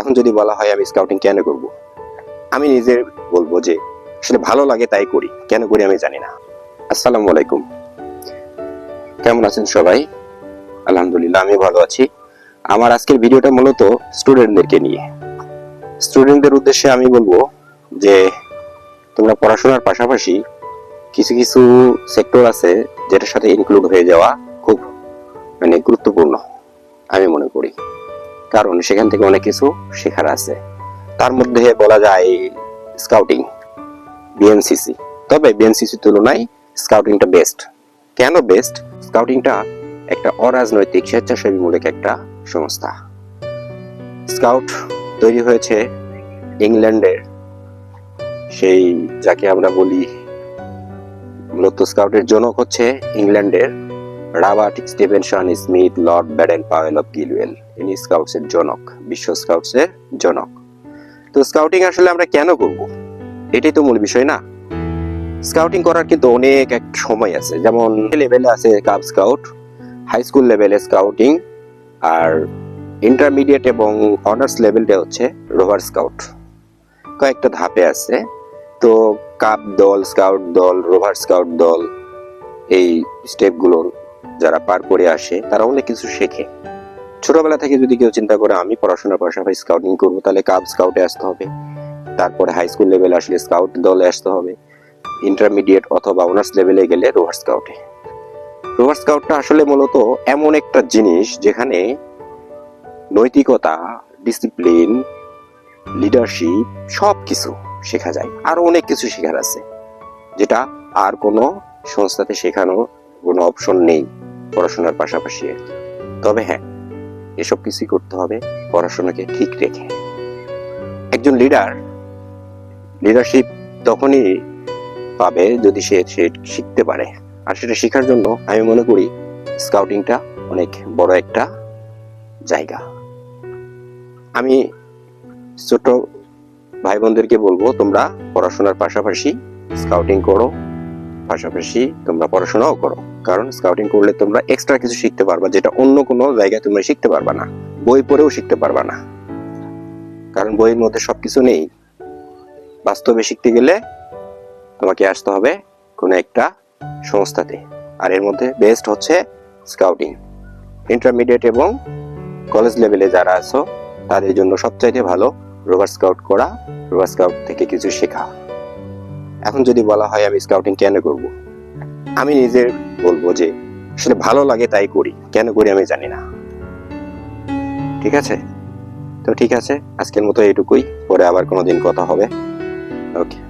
এখন যদি বলা হয় আমি স্কাউটিং কেন করব? আমি নিজে বলব যে আসলে ভালো লাগে তাই করি, কেন করি আমি জানি না। আসসালামু আলাইকুম। কেমন আছেন সবাই? আলহামদুলিল্লাহ, আমি ভালো আছি। আমার আজকের ভিডিওটা মূলত স্টুডেন্টদেরকে নিয়ে। স্টুডেন্টদের উদ্দেশ্যে আমি বলব যে, তোমরা পড়াশোনার পাশাপাশি কিছু কিছু সেক্টর আছে যেটার সাথে ইনক্লুড হয়ে যাওয়া খুব মানে গুরুত্বপূর্ণ, আমি মনে করি। কারণ সেখান থেকে অনেক কিছু শেখার আছে। তার মধ্যে বলা যায় স্কাউটিং বিএনসিসি তবে বিএনসিসি তুলনায় স্কাউটিংটা বেস্ট কেন বেস্ট স্কাউটিংটা একটা অরাজনৈতিক স্বেচ্ছাসেবীমূলক একটা সংস্থা। স্কাউট তৈরি হয়েছে ইংল্যান্ডের। সেই যাকে আমরা বলি মূলত স্কাউটের জনক হচ্ছে ইংল্যান্ডের Robert Stevenson Smith, lord Baden, Powell of Gilwell. ইনি স্কাউটসের জনক, বিশ্ব স্কাউটসের জনক। তো স্কাউটিং আসলে আমরা কেন করব? এটাই তো মূল বিষয় না? স্কাউটিং করার কিন্তু অনেক এক সময় আছে। যেমন লেভেলে আছে কাব স্কাউট হাই স্কুল লেভেলে স্কাউটিং, আর ইন্টারমিডিয়েট এবং অনার্স লেভেলটা হচ্ছে রোভার স্কাউট কয়েকটা ধাপে আছে। তো কাপ দল স্কাউট দল রোভার স্কাউট দল, এই স্টেপগুলো যারা পার করে আসে, তারা অনেক কিছু শেখে। ছোটবেলা থেকে যদি কেউ চিন্তা করে, আমি পড়াশোনার পাশাপাশি স্কাউটিং করব, তাহলে কাপ স্কাউটে আসতে হবে। তারপরে হাই স্কুল লেভেলে আসলে স্কাউট দলে আসতে হবে। ইন্টারমিডিয়েট অথবা অনার্স লেভেলে গেলে রোভার স্কাউটে রোভার স্কাউটটা আসলে মূলত এমন একটা জিনিস যেখানে নৈতিকতা ডিসিপ্লিন লিডারশিপ সব কিছু শেখা যায়। আরও অনেক কিছু শেখার আছে, যেটা আর কোনো সংস্থাতে শেখানোর কোনো অপশন নেই পড়াশোনার পাশাপাশি তবে হ্যাঁ এসব কিছুই করতে হবে, পড়াশোনাকে ঠিক রেখে। একজন লিডার লিডারশিপ তখনই পাবে যদি সে শিখতে পারে। আর সেটা শেখার জন্য আমি মনে করি স্কাউটিংটা অনেক বড় একটা জায়গা। আমি ছোট ভাই বোনদেরকে বলব, তোমরা পড়াশোনার পাশাপাশি স্কাউটিং করো। পাশাপাশি তোমরা পড়াশোনাও করো। কারণ স্কাউটিং করলে তোমরা এক্সট্রা কিছু শিখতে পারবা, যেটা অন্য কোনো জায়গায় তোমরা শিখতে পারবা না। বই পড়েও শিখতে পারবা না। কারণ বইয়ের মধ্যে সবকিছু নেই। বাস্তবে শিখতে গেলে তোমাকে আসতে হবে কোনো একটা সংস্থাতে। আর এর মধ্যে বেস্ট হচ্ছে স্কাউটিং ইন্টারমিডিয়েট এবং কলেজ লেভেলে যারা আছো, তাদের জন্য সবচাইতে ভালো রোভার স্কাউট করা। রোভার স্কাউট থেকে কিছু শেখা। এখন যদি বলা হয় আমি স্কাউটিং কেন করব? আমি নিজের বলব যে, আসলে ভালো লাগে তাই করি, কেন করি আমি জানি না। ঠিক আছে? তো ঠিক আছে, আজকের মতো এটুকুই পরে আবার কোনো দিন কথা হবে। ওকে